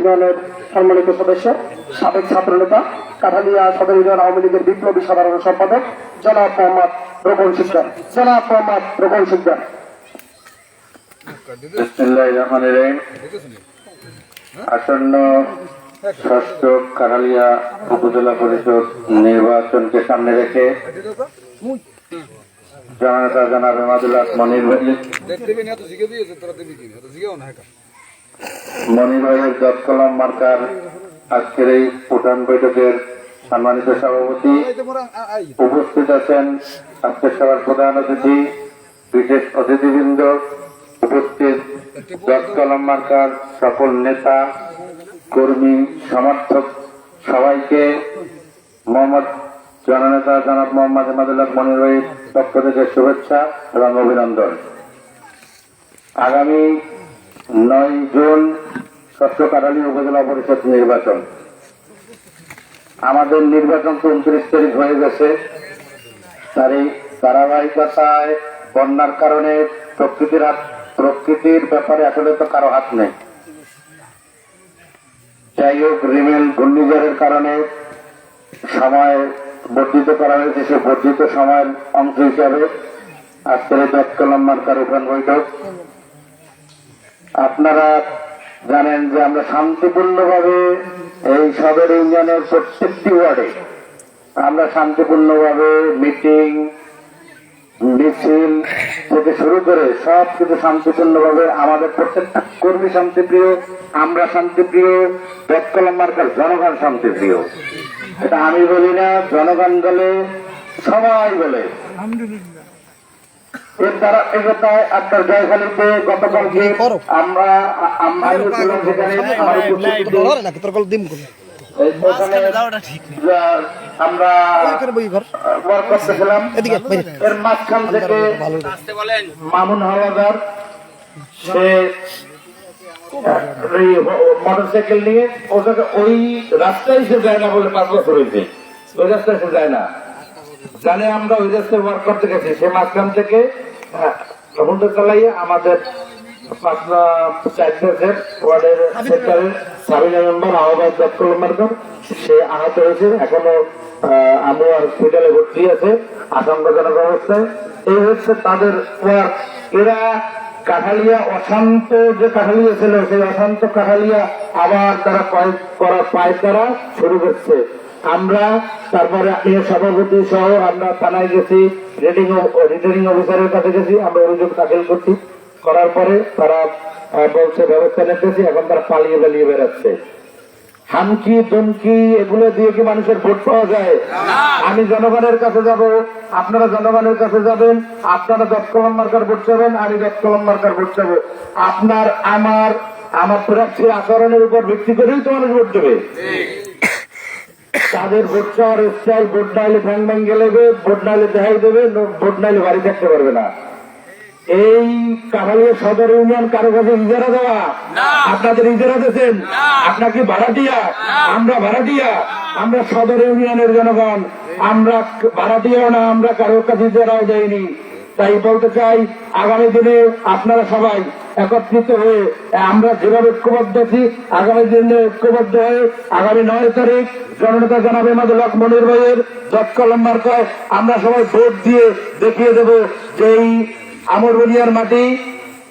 ইউনিয়নের সম্মানিত সদস্য সাবেক ছাত্রনেতা কাঠালিয়া সদর ইউনিয়ন আওয়ামী লীগের বিপ্লবী সাধারণ সম্পাদক জনাব মোহাম্মদ রোকন শিকদার জনাব মোহাম্মদ রোকন রহিম। আসন্ন ষষ্ঠ কারালিয়া উপজেলা পরিষদ নির্বাচনকে সামনে রেখে জননেতা জনাব এমাদুল্লাহ মনির ভাই দেবী না তো জিগে দিয়েছে তোরা দেবী কিনে তো জিগেও না মনির ভাইয়ের জট কলম মার্কার আজকের এই উঠান বৈঠকের সম্মানিত সভাপতি উপস্থিত আছেন আজকের সভার প্রধান অতিথি, বিশেষ অতিথিবৃন্দ উপস্থিত জট কলম মার্কার সকল নেতা, কর্মী, সমর্থক সবাইকে, মোহাম্মদ জননেতা জনাব মোহাম্মদ এমাদুল্লাহ মনির পক্ষ থেকে শুভেচ্ছা এবং অভিনন্দন। আগামী নয় জুন ষষ্ঠ কারালী উপজেলা পরিষদ নির্বাচন। আমাদের নির্বাচন তো উনত্রিশ তারিখ হয়ে গেছে। তার এই ধারাবাহিকতায় বন্যার কারণে প্রকৃতির হাত প্রকৃতির ব্যাপারে আসলে তো কারও হাত নেই। যাই হোক, রিমেল ঘূর্ণিঝড়ের কারণে সময় বর্ধিত করা হয়েছে, সে বর্ধিত সময়ের অংশ হিসাবে। আজকের এই দক্ষলম মার্কার উঠান বৈঠক। আপনারা জানেন যে আমরা শান্তিপূর্ণভাবে এই সদর ইউনিয়নের প্রত্যেকটি ওয়ার্ডে আমরা শান্তিপূর্ণভাবে মিটিং, মিছিল থেকে শুরু করে সব কিছু শান্তিপূর্ণভাবে আমাদের প্রত্যেকটা কর্মী শান্তিপ্রিয়, আমরা শান্তিপ্রিয় পেটকলম মার্কার জনগণ শান্তিপ্রিয়। এটা আমি বলি না, জনগণ বলে সবাই বলে। এর দ্বারা এগোতায় আপনার জয়খালীতে গতকালকে আমরা আম- আমি ছিলাম সেখানে আমার ওয়ার্ক করতেছিলাম। এর মাঝখান থেকে মামুন হাওলাদার সে মোটর সাইকেল নিয়ে ওটাকে ওই রাস্তায় সে যায় না বলে পাঁচ বছর হয়েছে। ওই রাস্তায় সে যায় না। জানে আমরা ওই রাস্তায় ওয়ার্ক করতে গেছি। সে মাঝখান থেকে চালাইয়ে আমাদের এই হচ্ছে তাদের এরা কাঠালিয়া, অশান্ত যে কাঠালিয়া ছিল, সেই অশান্ত কাঠালিয়া আবার তারা কয়েক করা পায় তারা শুরু করছে। আমরা, তারপরে এর সভাপতি সহ আমরা থানায় গেছি রিডিং রিটার্নিং অফিসারের কাছে গেছি, আমরা অভিযোগ দাখিল করছি। করার পরে তারা বলছে, ব্যবস্থা নিতেছি, এখন তারা পালিয়ে পালিয়ে বেড়াচ্ছে। হামকি দমকি এগুলো দিয়ে কি মানুষের ভোট পাওয়া যায়? আমি জনগণের কাছে যাব, আপনারা জনগণের কাছে যাবেন, আপনারা দক্ষলম মার্কার ভোট চাবেন আমি দক্ষলম মার্কার ভোট চাবো আপনার, আমার আমার প্রার্থীর আচরণের উপর ভিত্তি করেই তো মানুষ ভোট দেবে। তাদের ভোট চাওয়ার স্টাইল ভোট নাইলে ভ্যাং ভ্যাং গেলেবে ভোট নাইলে দেখাই দেবে ভোট নাইলে বাড়ি থাকতে পারবে না। এই কামালিয়া সদর ইউনিয়ন কারও কাছে ইজারা দেওয়া। আপনাদের ইজারা দিয়েছেন? আপনাকে ভাড়া দিয়া আমরা ভাড়া দিয়া আমরা সদর ইউনিয়নের জনগণ। আমরা ভাড়া দিয়েও না আমরা কারোর কাছে ইজারাও দেয়নি তাই বলতে চাই আগামী দিনে আপনারা সবাই একত্রিত হয়ে আমরা যেভাবে ঐক্যবদ্ধ আছি, আগামী দিনে ঐক্যবদ্ধ হয়ে আগামী নয় তারিখ জননেতা জানাবে মাদুল হক মনির ভাইয়ের দৎকলম মার্কায় আমরা সবাই ভোট দিয়ে দেখিয়ে দেব যে এই আমর বলিয়ার মাটি,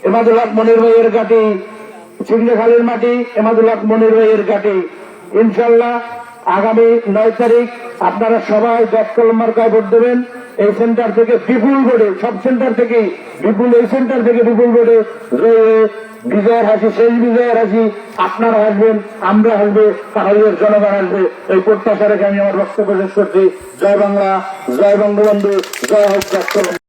এমাদুল হক মনির ভাইয়ের ঘাটি সিংড়াখালীর মাটি, এমাদুল হক মনির ভাইয়ের ঘাটি ইনশাল্লাহ আগামী নয় তারিখ আপনারা সবাই দৎকলম মার্কায় ভোট দেবেন। এই সেন্টার থেকে বিপুল বোর্ডে সব সেন্টার থেকেই বিপুল, এই সেন্টার থেকে বিপুল রয়ে বিজয়ের হাসি শেষ বিজয়ের হাসি আপনারা হাসবেন, আমরা আসবে কাহালিয়ার জনগণ আসবে এই প্রত্যাশা রেখে আমি আমার বক্তব্য শেষ করছি। জয় বাংলা, জয় বঙ্গবন্ধু, জয় হোক